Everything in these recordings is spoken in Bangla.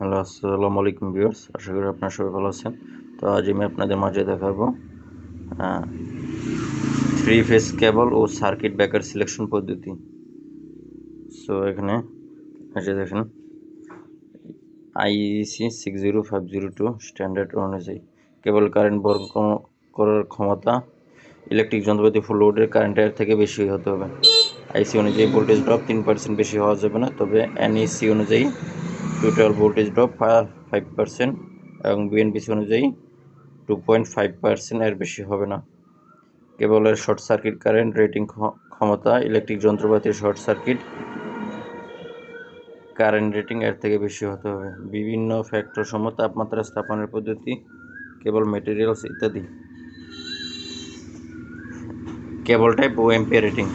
হ্যালো, আসসালামু আলাইকুম ভিউয়ার্স, আশা করি আপনারা সবাই ভালো আছেন। তো আজ আমি আপনাদের মাঝে দেখাবো থ্রি ফেস কেবল ও সার্কিট ব্রেকার সিলেকশন পদ্ধতি। সো এখানে এসে দেখেন IEC six zero five zero two standard অনুযায়ী কেবল কারেন্ট বর্গ করার ক্ষমতা ইলেকট্রিক যন্ত্রপাতি ফুল লোডের কারেন্টের থেকে বেশি হতে হবে। আইসি অনুযায়ী ভোল্টেজ ড্রপ তিন পার্সেন্ট বেশি হওয়া যাবে না, তবে এনইসি অনুযায়ী total voltage drop five percent এবং বিএনপিসি অনুযায়ী টু পয়েন্ট ফাইভ পার্সেন্ট এর বেশি হবে না। কেবলের শর্ট সার্কিট কারেন্ট রেটিং ক্ষমতা ইলেকট্রিক যন্ত্রপাতির শর্ট সার্কিট কারেন্ট রেটিং এর থেকে বেশি হতে হবে। বিভিন্ন ফ্যাক্টর সম তাপমাত্রা স্থাপনের পদ্ধতি, কেবল মেটেরিয়ালস ইত্যাদি। কেবল টাইপ ও এম্পিয়ার রেটিং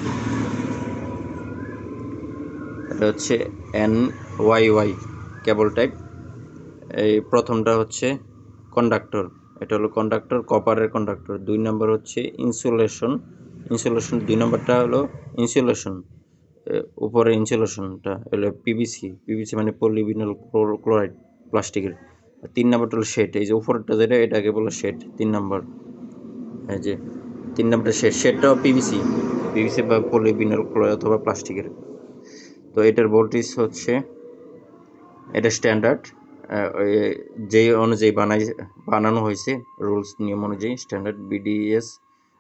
এটা হচ্ছে N Y Y cable type. এই প্রথমটা হচ্ছে কন্ডাক্টর এটা হলো কন্ডাক্টর কপারের কন্ডাক্টর দুই নম্বর হচ্ছে ইনসুলেশন ইনসুলেশন দুই নম্বরটা হলো ইনসুলেশন উপরে ইনসুলেশনটা হলো পিভিসি পিভিসি মানে পলিভিনাল ক্লোরাইড প্লাস্টিকের তিন নম্বরটা হলো শেড এই যে উপরটা যেটা, এটাকে বলে শেড তিন নম্বর। এই যে তিন নম্বরটা শেড শেডটাও পিভিসি পিভিসি বা পলিভিনাল ক্লোরাইড অথবা প্লাস্টিকের তো এটার ভোল্টেজ হচ্ছে এটা স্ট্যান্ডার্ড যেই অনুযায়ী বানাই, বানানো হয়েছে রুলস নিয়ম অনুযায়ী standard BDS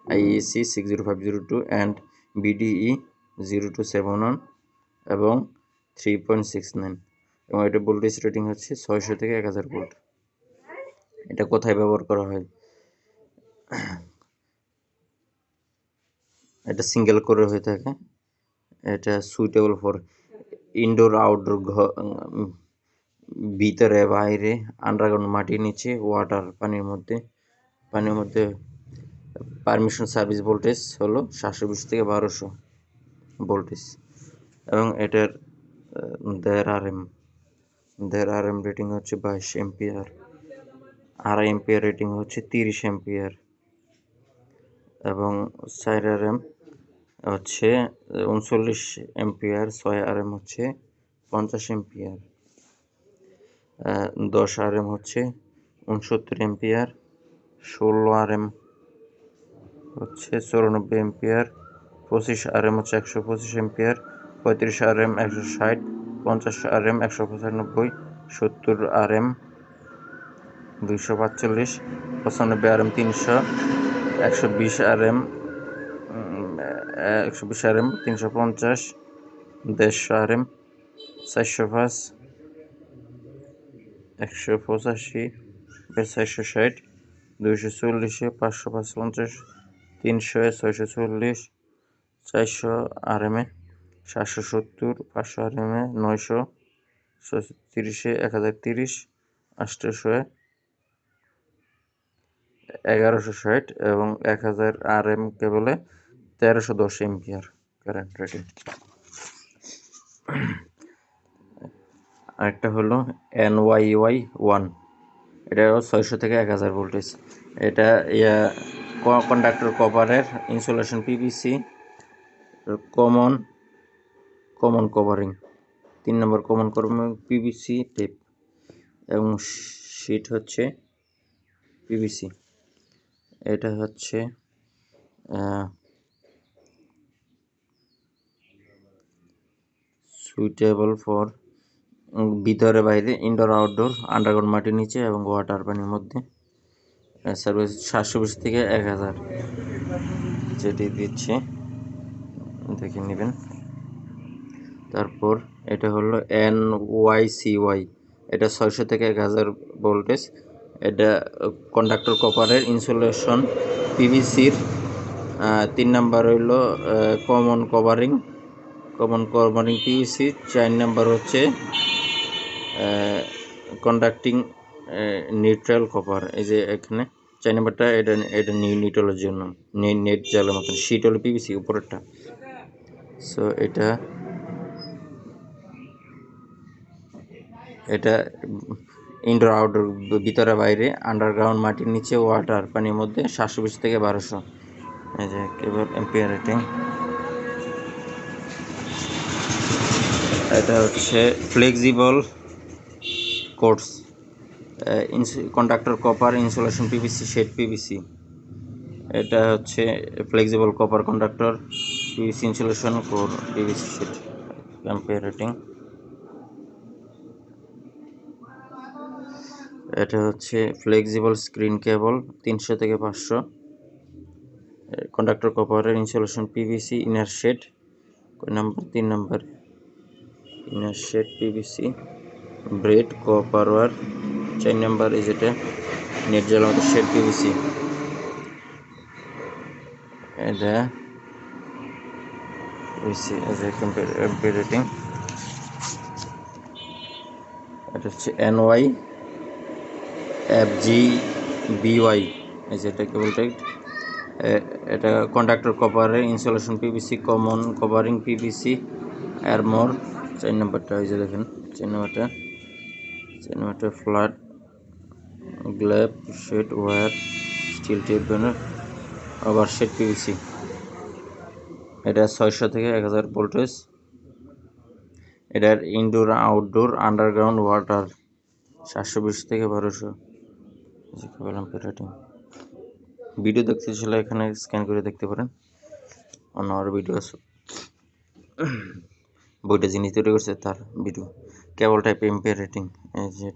IEC six zero five zero two and BDE zero two seven one এবং থ্রি পয়েন্ট সিক্স নাইন এবং এটা ভোল্টেজ রেটিং হচ্ছে ছয়শো থেকে এক হাজার ভোল্ট এটা কোথায় ব্যবহার করা হয়? এটা সিঙ্গেল করে হয়ে থাকে। এটা সুইটেবল ফর ইনডোর আউটডোর ভিতরে, বাইরে আন্ডারগ্রাউন্ড মাটির নিচে ওয়াটার পানির মধ্যে। পানির মধ্যে পারমিশন সার্ভিস ভোল্টেজ হলো সাতশো বিশ থেকে বারোশো ভোল্টেজ এবং এটার দেড় আর এম দেড় আর এম রেটিং হচ্ছে বাইশ এমপিআর আড়াই এমপিআর রেটিং হচ্ছে তিরিশ এমপিআর এবং চার আর এম হচ্ছে উনচল্লিশ এমপিআর ছয় আর এম হচ্ছে পঞ্চাশ এমপিআর দশ আর এম হচ্ছে উনসত্তর এমপিআর ষোলো আর এম হচ্ছে চৌরানব্বই এমপিআর পঁচিশ আর এম হচ্ছে একশো পঁচিশ এমপিআর পঁয়ত্রিশ আর এম একশো ষাট, পঞ্চাশ আর এম একশো পঁচানব্বই, সত্তর আর এম দুইশো পাঁচচল্লিশ, পঁচানব্বই আর এম তিনশো, একশো বিশ আর এম একশো বিশ আর এম তিনশো পঞ্চাশ, দেড়শো আর এম চারশো পাঁচ একশো পঁচাশি চারশো ষাট, দুইশো চল্লিশে, পাঁচশো পাঁচ পঞ্চাশ তিনশো ছয়শো চল্লিশ, চারশো আর এম এ সাতশো সত্তর, পাঁচশো আর এম এ নয়শো তিরিশে, এক হাজার তিরিশ আষ্টশো এগারোশো ষাট এবং এক হাজার আর এম কেবলে তেরোশো দশ এমপিআর কারেন্ট রেটিং আরেকটা হলো এন ওয়াই ওয়াই ওয়ান এটা ছয়শো থেকে এক হাজার ভোল্টেজ এটা, ইয়া conductor কভারের insulation PVC common common covering তিন নম্বর কমন কভারিং পিভিসি টেপ এবং শিট হচ্ছে পিভিসি এটা হচ্ছে সুইটেবল ফর ভিতরে বাইরে ইনডোর আউটডোর আন্ডারগ্রাউন্ড মাটির নিচে এবং ওয়াটার পানির মধ্যে সার্ভিস সাতশো বিশ থেকে এক হাজার যেটি দিচ্ছে। দেখে নেবেন। তারপর এটা হলো এন ওয়াই সি ওয়াই এটা ছয়শো থেকে এক হাজার ভোল্টেজ এটা কন্ডাক্টর কপারের ইনসুলেশন পিভিসির তিন নাম্বার হইল common covering common covering PVC চার নাম্বার হচ্ছে কন্ডাক্টিং নিউট্রাল কপার এই যে এখানে, চার নাম্বারটা, এটা এটা নিউ নিউট্রালের জন্য। নেট জালের মতন। শীট হলো পিভিসি উপরেরটা। সো এটা এটা ইনডোর আউটডোর ভিতরে, বাইরে আন্ডারগ্রাউন্ড মাটির নিচে ওয়াটার পানির মধ্যে, সাতশো বিশ থেকে বারোশো। এই যে কেবল এম্পিয়ার রেটিং এটা হচ্ছে flexible cores conductor copper insulation PVC sheath PVC এটা হচ্ছে flexible copper conductor PVC insulation core PVC sheath ampere rating এটা হচ্ছে ফ্লেক্সিবল স্ক্রিন কেবল তিনশো থেকে পাঁচশো। কন্ডাক্টর কপারের insulation PVC inner sheath number? তিন number. Inner sheath PVC braid copper wire চার নাম্বার এই যেটা, নেট জ্বালানো শেড পিভিসি। এটা পিভিসি এজ এ কম্পিউটার এটা হচ্ছে N NY F G BY এই যে এটা কেবল টাইট এটা conductor কপারে insulation PVC common covering PVC এরমোর চার নম্বরটা, এই যে দেখেন, চার নম্বরটা। চার নম্বরটা ফ্ল্যাট গ্ল্যাপ শেড ওয়্যার স্টিল টেপ ব্যানার আবার শেড পিভিসি এটা ছয়শো থেকে এক হাজার ভোল্টেজ এটার ইনডোর আউটডোর আন্ডারগ্রাউন্ড ওয়াটার সাতশো বিশ থেকে বারোশো। ভিডিও দেখতে চাইলে এখানে স্ক্যান করে দেখতে পারেন। অন্য আরও ভিডিও আছে। বইটা যিনি তৈরি করছে তার video. Cable type ampere rating এই যে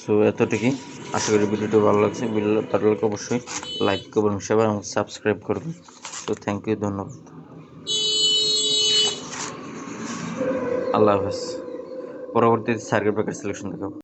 সো এতটুকুই। আশা করি ভিডিওটা ভালো লাগছে। ভিডিও ভালো লাগলে অবশ্যই লাইক করবেন সবাই এবং সাবস্ক্রাইব করবেন। সো থ্যাংক ইউ ধন্যবাদ। আল্লাহ হাফেজ। পরবর্তীতে সার্কিট ব্রেকার সিলেকশন দেখাবো।